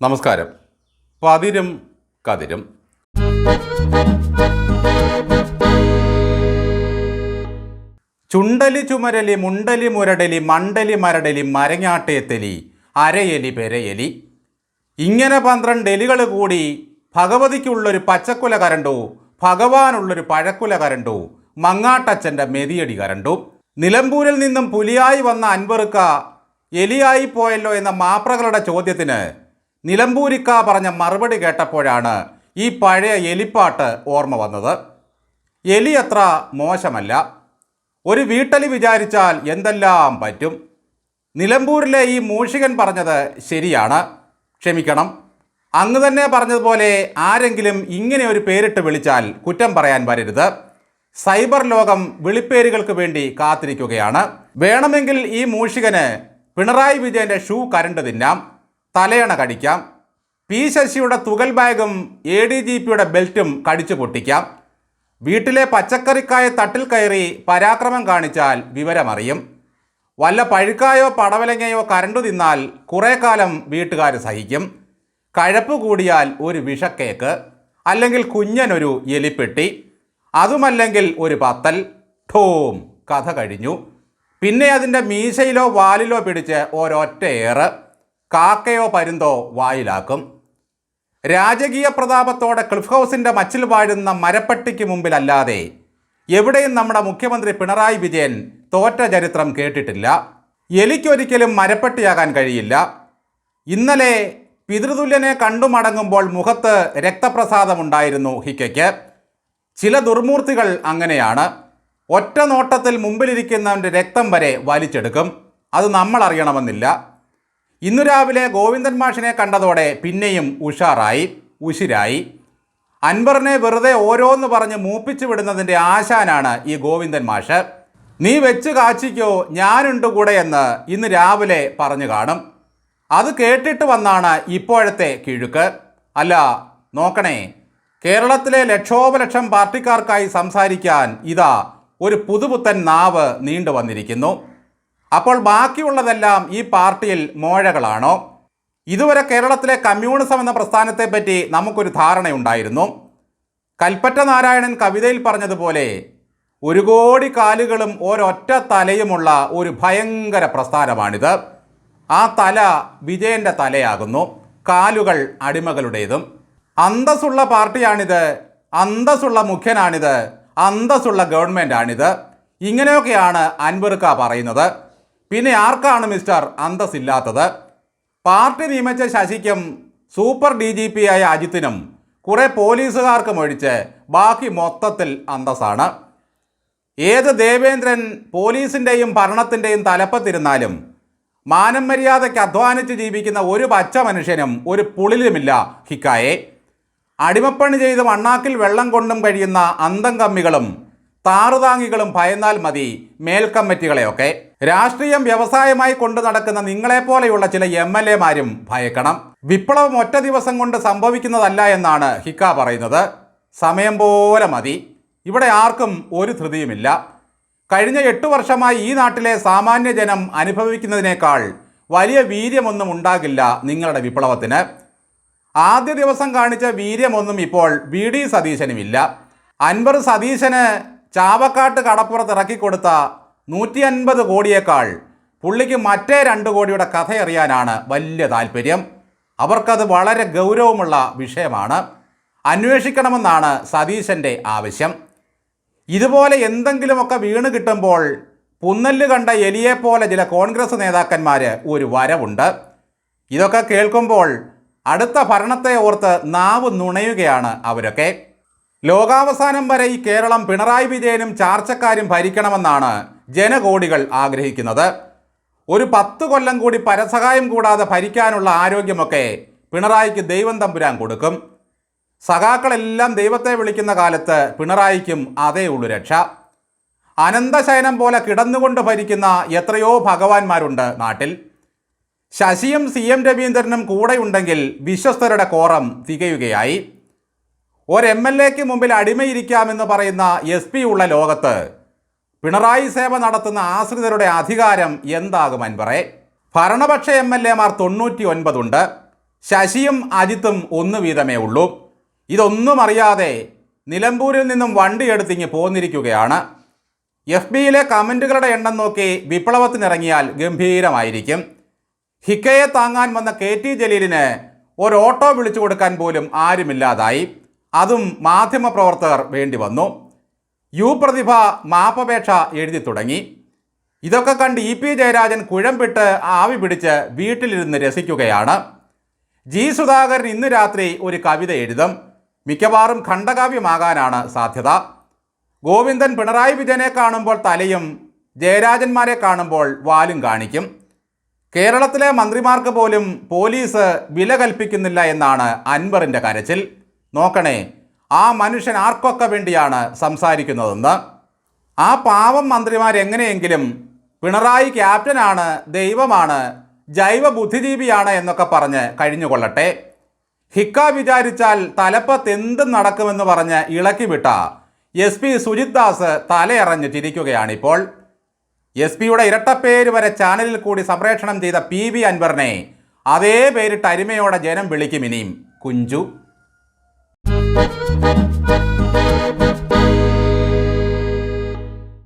നമസ്കാരം. പതിരും കതിരും. ചുണ്ടലി ചുമരലി മുണ്ടലി മുരടലി മണ്ടലി മരടലി മരങ്ങാട്ടേത്തലി അരയലി പെരയലി. ഇങ്ങനെ പന്ത്രണ്ട് എലികൾ കൂടി ഭഗവതിക്കുള്ളൊരു പച്ചക്കുല കരണ്ടു ഭഗവാനുള്ളൊരു പഴക്കുല കരണ്ടു മങ്ങാട്ടച്ചന്റെ മെതിയടി കരണ്ടു. നിലമ്പൂരിൽ നിന്നും പുലിയായി വന്ന അൻവറുക്ക എലിയായി പോയല്ലോ എന്ന മാപ്രകളുടെ ചോദ്യത്തിന് നിലമ്പൂരിക്ക പറഞ്ഞ മറുപടി കേട്ടപ്പോഴാണ് ഈ പഴയ എലിപ്പാട്ട് ഓർമ്മ വന്നത്. എലി അത്ര മോശമല്ല. ഒരു വീട്ടലി വിചാരിച്ചാൽ എന്തെല്ലാം പറ്റും? നിലമ്പൂരിലെ ഈ മൂഷികൻ പറഞ്ഞത് ശരിയാണ്. ക്ഷമിക്കണം. അങ്ങ് തന്നെ പറഞ്ഞതുപോലെ ആരെങ്കിലും ഇങ്ങനെ ഒരു പേരിട്ട് വിളിച്ചാൽ കുറ്റം പറയാൻ വരരുത്. സൈബർ ലോകം വിളിപ്പേരുകൾക്ക് വേണ്ടി കാത്തിരിക്കുകയാണ്. വേണമെങ്കിൽ ഈ മൂഷികന് പിണറായി വിജയന്റെ ഷൂ കരണ്ട് തിന്നാം. തലയണ കടിക്കാം. പി ശശിയുടെ തുകൽ ബാഗും എ ഡി ജി പിയുടെ ബെൽറ്റും കടിച്ചു പൊട്ടിക്കാം. വീട്ടിലെ പച്ചക്കറിക്കായ തട്ടിൽ കയറി പരാക്രമം കാണിച്ചാൽ വിവരമറിയും. വല്ല പഴുക്കായോ പടവലങ്ങയോ കരണ്ടു തിന്നാൽ കുറേ കാലം വീട്ടുകാർ സഹിക്കും. കഴപ്പ് കൂടിയാൽ ഒരു വിഷക്കേക്ക്. അല്ലെങ്കിൽ കുഞ്ഞനൊരു എലിപ്പെട്ടി. അതുമല്ലെങ്കിൽ ഒരു പത്തൽ. ഠോം കഥ കഴിഞ്ഞു. പിന്നെ അതിന്റെ മീശയിലോ വാലിലോ പിടിച്ച് ഒരൊറ്റ ഏറ്. കാക്കയോ പരുന്തോ വായിലാക്കും. രാജകീയ പ്രതാപത്തോടെ ക്ലിഫ് ഹൗസിന്റെ മച്ചിൽ വാഴുന്ന മരപ്പട്ടിക്ക് മുമ്പിലല്ലാതെ എവിടെയും നമ്മുടെ മുഖ്യമന്ത്രി പിണറായി വിജയൻ തോറ്റ ചരിത്രം കേട്ടിട്ടില്ല. എലിക്കൊരിക്കലും മരപ്പട്ടിയാകാൻ കഴിയില്ല. ഇന്നലെ പിതൃതുല്യനെ കണ്ടുമടങ്ങുമ്പോൾ മുഖത്ത് രക്തപ്രസാദമുണ്ടായിരുന്നു ഹിക്കയ്ക്ക്. ചില ദുർമൂർത്തികൾ അങ്ങനെയാണ്. ഒറ്റ നോട്ടത്തിൽ മുമ്പിലിരിക്കുന്നവന്റെ രക്തം വരെ വലിച്ചെടുക്കും. അത് നമ്മൾ അറിയണമെന്നില്ല. ഇന്നു രാവിലെ ഗോവിന്ദൻ മാഷിനെ കണ്ടതോടെ പിന്നെയും ഉഷാറായി ഉശിരായി. അൻവറിനെ വെറുതെ ഓരോന്ന് പറഞ്ഞ് മൂപ്പിച്ചു വിടുന്നതിന്റെ ആശാനാണ് ഈ ഗോവിന്ദൻ മാഷ്. നീ വെച്ച് കാച്ചിക്കോ ഞാനുണ്ട് കൂടെ എന്ന് ഇന്ന് രാവിലെ പറഞ്ഞു കാണും. അത് കേട്ടിട്ട് വന്നാണ് ഇപ്പോഴത്തെ കിഴുക്ക്. അല്ല നോക്കണേ കേരളത്തിലെ ലക്ഷോപലക്ഷം പാർട്ടിക്കാർക്കായി സംസാരിക്കാൻ ഇതാ ഒരു പുതുപുത്തൻ നാവ് നീണ്ടു വന്നിരിക്കുന്നു അപ്പോൾ ബാക്കിയുള്ളതെല്ലാം ഈ പാർട്ടിയിൽ മോഴകളാണോ? ഇതുവരെ കേരളത്തിലെ കമ്മ്യൂണിസം എന്ന പ്രസ്ഥാനത്തെപ്പറ്റി നമുക്കൊരു ധാരണയുണ്ടായിരുന്നു. കൽപ്പറ്റ നാരായണൻ കവിതയിൽ പറഞ്ഞതുപോലെ ഒരു കോടി കാലുകളും ഒരൊറ്റ തലയുമുള്ള ഒരു ഭയങ്കര പ്രസ്ഥാനമാണിത്. ആ തല വിജയന്റെ തലയാകുന്നു. കാലുകൾ അടിമകളുടേതും. അന്തസ്സുള്ള പാർട്ടിയാണിത്. അന്തസ്സുള്ള മുഖ്യനാണിത്. അന്തസ്സുള്ള ഗവൺമെന്റാണിത് ഇങ്ങനെയൊക്കെയാണ് അൻവറുക്ക പറയുന്നത്. പിന്നെ ആർക്കാണ് മിസ്റ്റർ അന്തസ്സില്ലാത്തത്? പാർട്ടി നിയമിച്ച ശശിക്കും സൂപ്പർ ഡി ജി പി ആയ അജിത്തിനും കുറെ പോലീസുകാർക്കും ഒഴിച്ച് ബാക്കി മൊത്തത്തിൽ അന്തസ്സാണ്. ഏത് ദേവേന്ദ്രൻ പോലീസിന്റെയും ഭരണത്തിന്റെയും തലപ്പത്തിരുന്നാലും മാനം മര്യാദയ്ക്ക് അധ്വാനിച്ച് ജീവിക്കുന്ന ഒരു പച്ച മനുഷ്യനും ഒരു പുളിലുമില്ല ഹിക്കായെ. അടിമപ്പണി ചെയ്ത് മണ്ണാക്കിൽ വെള്ളം കൊണ്ടും കഴിയുന്ന അന്തം കമ്മികളും താറുതാങ്ങികളും ഭയന്നാൽ മതി മേൽക്കമ്മിറ്റികളെയൊക്കെ. രാഷ്ട്രീയം വ്യവസായമായി കൊണ്ടു നടക്കുന്ന നിങ്ങളെപ്പോലെയുള്ള ചില എം എൽ എമാരും ഭയക്കണം. വിപ്ലവം ഒറ്റ ദിവസം കൊണ്ട് സംഭവിക്കുന്നതല്ല എന്നാണ് ഹിക്ക പറയുന്നത്. സമയം പോലെ മതി. ഇവിടെ ആർക്കും ഒരു ധൃതിയുമില്ല. കഴിഞ്ഞ എട്ട് വർഷമായി ഈ നാട്ടിലെ സാമാന്യ ജനം അനുഭവിക്കുന്നതിനേക്കാൾ വലിയ വീര്യമൊന്നും ഉണ്ടാകില്ല നിങ്ങളുടെ വിപ്ലവത്തിന്. ആദ്യ ദിവസം കാണിച്ച വീര്യമൊന്നും ഇപ്പോൾ വി ഡി സതീശനുമില്ല. അൻവർ സതീശന് ചാവക്കാട്ട് കടപ്പുറത്ത് ഇറക്കിക്കൊടുത്ത നൂറ്റി അൻപത് കോടിയേക്കാൾ പുള്ളിക്ക് മറ്റേ രണ്ട് കോടിയുടെ കഥ അറിയാനാണ് വലിയ താല്പര്യം. അവർക്കത് വളരെ ഗൗരവമുള്ള വിഷയമാണ്. അന്വേഷിക്കണമെന്നാണ് സതീശന്റെ ആവശ്യം. ഇതുപോലെ എന്തെങ്കിലുമൊക്കെ വീണ് കിട്ടുമ്പോൾ പുന്നല്ല് കണ്ട എലിയെപ്പോലെ ചില കോൺഗ്രസ് നേതാക്കന്മാർ ഒരു വരവുണ്ട്. ഇതൊക്കെ കേൾക്കുമ്പോൾ അടുത്ത ഭരണത്തെ ഓർത്ത് നാവ് നുണയുകയാണ് അവരൊക്കെ. ലോകാവസാനം വരെ ഈ കേരളം പിണറായി വിജയനും ചാർച്ചക്കാരും ഭരിക്കണമെന്നാണ് ജനകോടികൾ ആഗ്രഹിക്കുന്നത്. ഒരു പത്ത് കൊല്ലം കൂടി പരസഹായം കൂടാതെ ഭരിക്കാനുള്ള ആരോഗ്യമൊക്കെ പിണറായിക്ക് ദൈവം തമ്പുരാൻ കൊടുക്കും. സഖാക്കളെല്ലാം ദൈവത്തെ വിളിക്കുന്ന കാലത്ത് പിണറായിക്കും അതേ ഉള്ളു രക്ഷ. അനന്തശയനം പോലെ കിടന്നുകൊണ്ട് ഭരിക്കുന്ന എത്രയോ ഭഗവാന്മാരുണ്ട് നാട്ടിൽ. ശശിയും സി എം രവീന്ദ്രനും കൂടെയുണ്ടെങ്കിൽ വിശ്വസ്തരുടെ കോറം തികയുകയായി. ഒരു എം എൽ എക്ക് മുമ്പിൽ അടിമയിരിക്കാമെന്ന് പറയുന്ന എസ് പി ഉള്ള ലോകത്ത് പിണറായി സേവ നടത്തുന്ന ആശ്രിതരുടെ അധികാരം എന്താകും അൻപറെ ഭരണപക്ഷ എം എൽ എമാർ തൊണ്ണൂറ്റി ഒൻപതുണ്ട് ശശിയും അജിത്തും ഒന്ന് വീതമേ ഉള്ളൂ. ഇതൊന്നും അറിയാതെ നിലമ്പൂരിൽ നിന്നും വണ്ടി വണ്ടിയെടുത്തിങ്ങ് പോന്നിരിക്കുകയാണ്. എഫ് ബിയിലെ കമന്റുകളുടെ എണ്ണം നോക്കി വിപ്ലവത്തിനിറങ്ങിയാൽ ഗംഭീരമായിരിക്കും. ഹിക്കയെ താങ്ങാൻ വന്ന കെ ടി ജലീലിന് ഒരു ഓട്ടോ വിളിച്ചു കൊടുക്കാൻ പോലും ആരുമില്ലാതായി. അതും മാധ്യമപ്രവർത്തകർ വേണ്ടി വന്നു. യു പ്രതിഭ മാപ്പപേക്ഷ എഴുതി തുടങ്ങി. ഇതൊക്കെ കണ്ട് ഇ പി ജയരാജൻ കുഴമ്പിട്ട് ആവി പിടിച്ച് വീട്ടിലിരുന്ന് രസിക്കുകയാണ്. ജി സുധാകരൻ ഇന്ന് രാത്രി ഒരു കവിത എഴുതും. മിക്കവാറും ഖണ്ഡകാവ്യമാകാനാണ് സാധ്യത. ഗോവിന്ദൻ പിണറായി വിജയനെ കാണുമ്പോൾ തലയും ജയരാജന്മാരെ കാണുമ്പോൾ വാലും കാണിക്കും. കേരളത്തിലെ മന്ത്രിമാർക്ക് പോലും പോലീസ് വില കൽപ്പിക്കുന്നില്ല എന്നാണ് അൻവറിന്റെ കരച്ചിൽ. നോക്കണേ ആ മനുഷ്യൻ ആർക്കൊക്കെ വേണ്ടിയാണ് സംസാരിക്കുന്നതെന്ന്? ആ പാവം മന്ത്രിമാർ എങ്ങനെയെങ്കിലും പിണറായി ക്യാപ്റ്റനാണ് ദൈവമാണ് ജൈവ ബുദ്ധിജീവിയാണ് എന്നൊക്കെ പറഞ്ഞ് കഴിഞ്ഞുകൊള്ളട്ടെ. ഹിക്ക വിചാരിച്ചാൽ തലപ്പത്ത് എന്തും നടക്കുമെന്ന് പറഞ്ഞ് ഇളക്കി വിട്ട എസ് പി സുജിത് ദാസ് തലയറഞ്ഞ് ചിരിക്കുകയാണിപ്പോൾ. എസ് പിയുടെ ഇരട്ടപ്പേര് വരെ ചാനലിൽ കൂടി സംപ്രേഷണം ചെയ്ത പി വി അൻവറിനെ അതേ പേരിട്ട് അരിമയോടെ ജനം വിളിക്കും ഇനിയും. Kunju Thank you.